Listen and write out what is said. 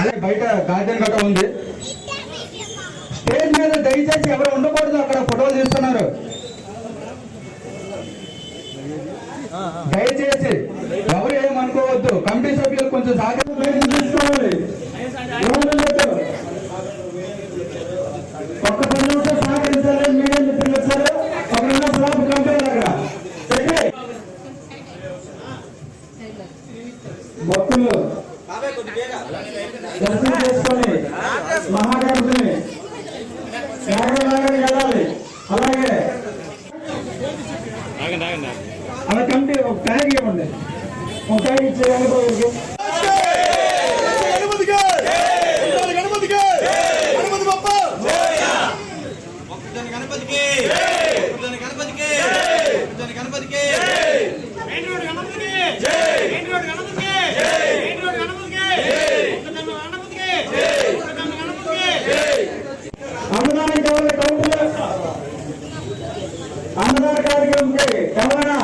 అదే బయట గార్డెన్ గట్రా ఉంది. స్టేజ్ మీద దయచేసి ఎవరు ఉండకూడదు అక్కడ ఫోటోలు తీస్తున్నారు. దయచేసి ఎవరు ఏమనుకోవద్దు. కమిటీ సభ్యులు కొంచెం జాగ్రత్త తీసుకోవాలి. ఎవరు లేదు. ఒక్క పది ఉంటే సహకరించాలి మీడియా మిత్రులు వచ్చారు. ఒక నిమిషం స్లాబ్ కంపెనీ అక్కడ భక్తులు దర్శనం చేసుకొని మహాగణపతిని వెళ్ళాలి అలాగే అలా కమిటీ ఒక ట్యాగ్ ఇవ్వండి ఒక ట్యాగ్ ఇచ్చే అనుకోవచ్చు గణపతికి గణపతికి గణపతి బప్ప ఒక్కదాని గణపతికి ఒక్కదాని గణపతికి ఒక్కదాని గణపతికి మెయిన్ రోడ్ గణపతికి మెయిన్ రోడ్ గణపతికి మెయిన్ రోడ్ గణపతికి ఒక్కదమ్మ గణపతికి ఒక్కదమ్మ గణపతికి అన్నదానం కావాలి కౌంటర్ అన్నదాన కార్యక్రమం కవన ఒక్క